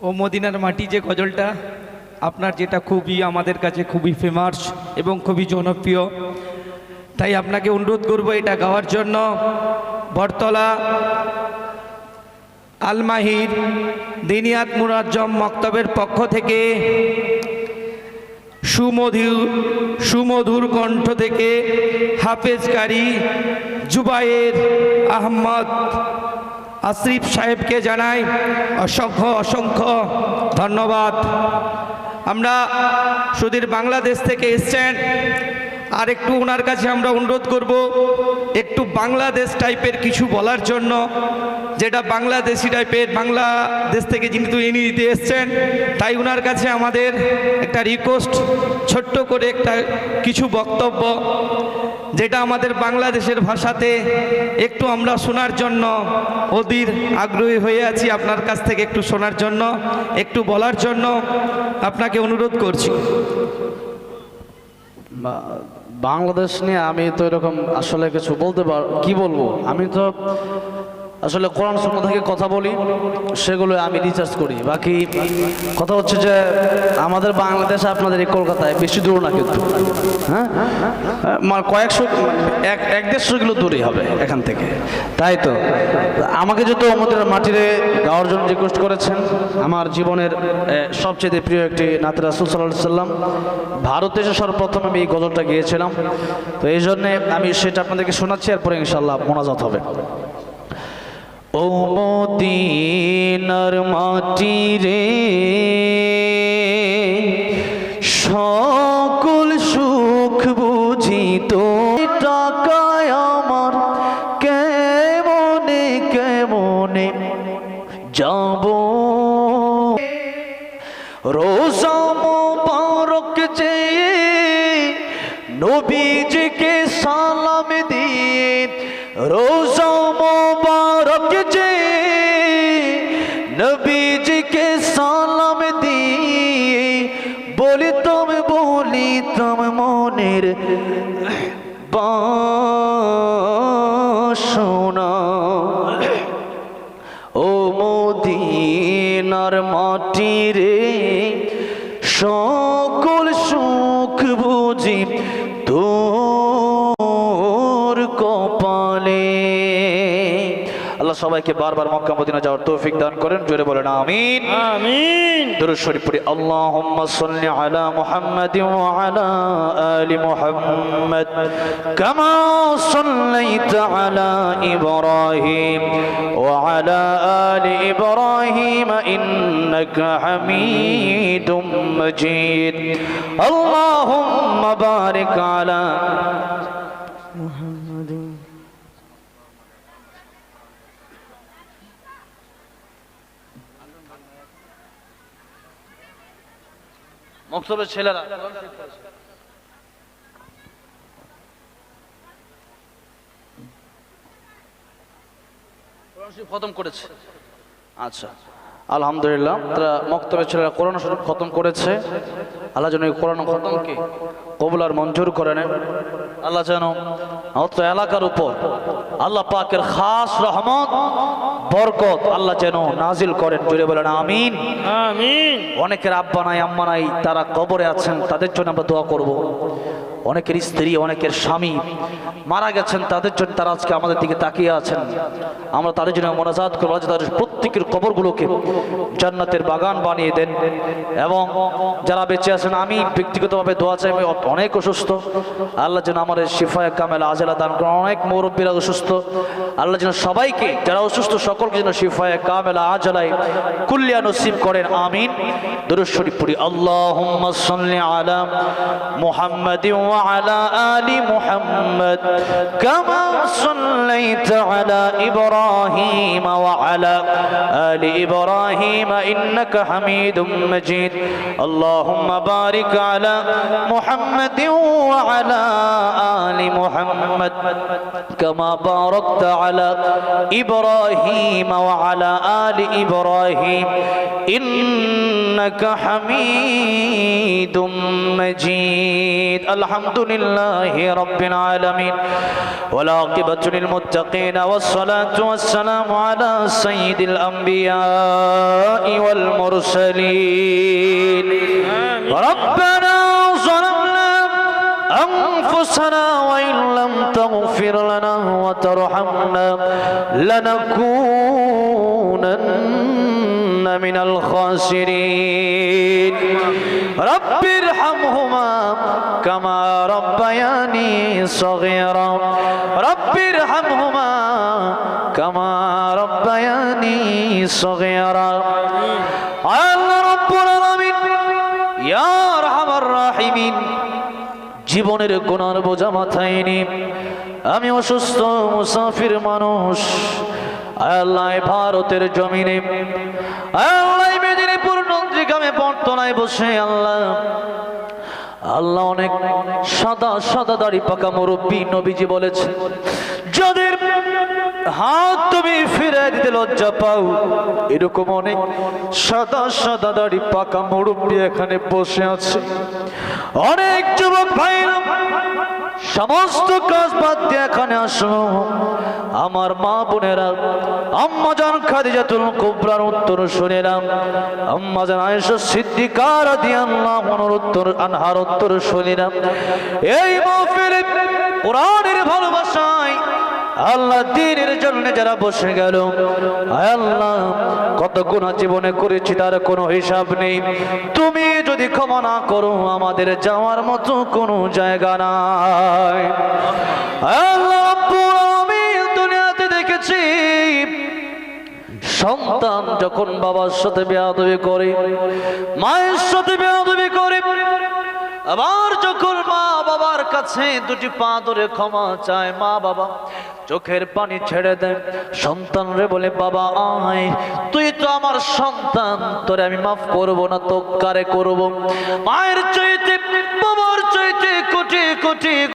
ও মদিনার মাটি যে গজলটা, আপনার যেটা খুবই আমাদের কাছে খুবই ফেমাস এবং খুবই জনপ্রিয়। তাই আপনাকে অনুরোধ করব এটা গাওয়ার জন্য। বরতলা আলমাহির, দিনিয়াত মুরাজ্জম মক্তবের পক্ষ থেকে সুমধুর সুমধুর কণ্ঠ থেকে হাফেজকারী জুবায়ের আহমদ আশরিফ সাহেবকে জানাই অসংখ্য অসংখ্য ধন্যবাদ। আমরা সুধীর বাংলাদেশ থেকে এসছেন। আর একটু ওনার কাছে আমরা অনুরোধ করব, একটু বাংলাদেশ টাইপের কিছু বলার জন্য, যেটা বাংলাদেশি টাইপের বাংলাদেশ থেকে যিনি তো এনে দিতে এসছেন, তাই ওনার কাছে আমাদের একটা রিকোয়েস্ট ছোট্ট করে একটা কিছু বক্তব্য। যেটা আমাদের বাংলাদেশের ভাষাতে একটু আমরা শোনার জন্য অধীর আগ্রহী হয়ে আছি আপনার কাছ থেকে একটু শোনার জন্য, একটু বলার জন্য আপনাকে অনুরোধ করছি। বাংলাদেশ নিয়ে আমি তো এরকম আসলে কিছু বলতে পার কি বলব? আমি তো আসলে কোরআন শূন্য থেকে কথা বলি, সেগুলো আমি রিচার্জ করি। বাকি কথা হচ্ছে যে, আমাদের বাংলাদেশ আপনাদের এই কলকাতায় বেশি দূর না কিন্তু। হ্যাঁ? মানে কয়েকশো, এক এক দেড়শো কিলো দূরেই হবে এখান থেকে। তাই তো? আমাকে যেহেতু আমাদের মাটিরে গাওয়ার জন্য রিকোয়েস্ট করেছেন, আমার জীবনের সবচেয়ে প্রিয় একটি নাত রাসুল সাল্লাহ সাল্লাম, ভারতে এসে সর্বপ্রথম আমি এই গজলটা গিয়েছিলাম। তো এই জন্যে আমি সেটা আপনাদেরকে শোনাচ্ছি, এরপরে ইনশাল্লাহ মোনাজাত হবে। ও মদিনার মাটি রে, সকল সুখ বুঝিত টাকায় আমার কেমনে কেমনে যাব? রোজা মোবারক চেয়ে নবীজিকে নবীজিকে সালাম দিয়ে বলিতাম বলিতাম মনের বাসনা। ও মদিনার মাটি আল্লাহ সবাইকে বারবার মক্কা মদিনা যাওয়ার তৌফিক দান করেন জোরে বলেন আমিন। আমিন। দুরুদ শরীফ পড়ি আল্লাহুম্মা সাল্লি আলা মুহাম্মাদিন ওয়া আলা আলি মুহাম্মাদ কামা সাল্লাইতা আলা ইব্রাহিম ওয়া আলা আলি ইব্রাহিম ইন্নাকা হামিদুম মাজিদ। আল্লাহুম্মা বারিক আলা কোরআন শরীফ খতম করেছে। আচ্ছা আলহামদুলিল্লাহ, তারা মক্তবের ছেলেরা কোরআন শরীফ খতম করেছে। আল্লাহ যেন এই কোরআন খতমকে কবুল আর মঞ্জুর করে নেন। আল্লাহ যেন অত্র এলাকার উপর আল্লাহ পাকের খাস রহমত বরকত আল্লাহ যেন নাজিল করেন। জুড়ে বলেন আমিন। আমিন। অনেকের আব্বা নাই আম্মা নাই তারা কবরে আছেন তাদের জন্য আমরা দোয়া করব। অনেকের স্ত্রী অনেকের স্বামী মারা গেছেন তাদের জন্য তারা আজকে আমাদের দিকে তাকিয়ে আছেন। আমরা তাদের জন্য মনাজাত করব। তাদের প্রত্যেকের কবরগুলোকে জান্নাতের বাগান বানিয়ে দেন এবং যারা বেঁচে আছেন আমি ব্যক্তিগতভাবে দোয়া চাই আমি অনেক অসুস্থ। আল্লাহ যেন আমার শিফায় কামেল আজেলা দান করেন। অনেক মুরব্বীরা অসুস্থ। আল্লাহ যেন সবাইকে যারা অসুস্থ সকলকে যেন শিফায় কামেলা আজলাই কুল্লিয়া নসিব করেন আমিন দুরুদ শরীফ পড়ি আল্লাহুম্মা সাল্লি আলা মুহাম্মাদিন ওয়া আলা আলি মুহাম্মাদ কামা সাল্লাইতা আলা ইব্রাহিম ওয়া আলা আলি ইব্রাহিম ইন্নাকা হামিদুম মাজিদ আল্লাহুম্মা বারিক আলা মুহাম্মাদিন ওয়া আলা আলি মুহাম্মাদ كما باركت على إبراهيم وعلى آل إبراهيم إن إنك حميد مجيد. الحمد لله رب العالمين. والعاقبة للمتقين والصلاة والسلام على سيد الأنبياء والمرسلين. ربنا أنفسنا وإن لم تغفر لنا وترحمنا لنكونن من الخاسرين. رب ارحمهما كما ربياني صغيرا. رب ارحمهما كما ربياني صغيرا. الله رب العالمين يا أرحم الراحمين জীবনের গোনার বোঝা মাথায় নি। আমি অসুস্থ, মুসাফির মানুষ। আল্লাহ ভারতের জমিনে, আল্লাহ মেদিনীপুর নন্দ্রিগ্রামে বর্তনায় বসে আল্লাহ। আল্লাহ অনেক সাদা সাদা দাড়ি পাকা মুরব্বী নবীজি বলেছে হাত তুমি ফিরে দিতে লজ্জা পাও। এরকম অনেক সাদা সাদা দাড়ি পাকা মুরব্বী এখানে বসে আছে। অনেক যুবক ভাইরা সমস্ত কাজ বাদ দিয়ে এখানে আসলো আমার মা বোনেরা, আম্মা জান খাদিজাতুল কুবরার উত্তর শুনিলাম আম্মা জান আয়েশা সিদ্দিকার রাদিয়াল্লাহু আনহার উত্তর আনহার উত্তর শুনিলাম এই মাহফিলে কোরআনের ভালোবাসায় আল্লাহ দিনের জন্য যারা বসে গেল আল্লাহ, কত গুণা জীবনে করেছি তার কোনো হিসাব নেই। তুমি যদি ক্ষমা না করো, আমাদের যাওয়ার মতো কোনো জায়গা নাই। আল্লাহ আলামিন, দুনিয়াতে দেখেছি সন্তান যখন বাবার সাথে বেয়াদবি করে, মায়ের সাথে বেয়াদবি করে, আবার যখন মা বাবার কাছে দুটি পা ধরে ক্ষমা চায়, মা বাবা চোখের পানি ছেড়ে দেয় সন্তান রে বলে, বাবা, আয়। তুই তো আমার সন্তান। তোরে আমি মাফ করব না তো কারে করব। মায়ের চাইতে বাবার চাইতে কোটি কোটি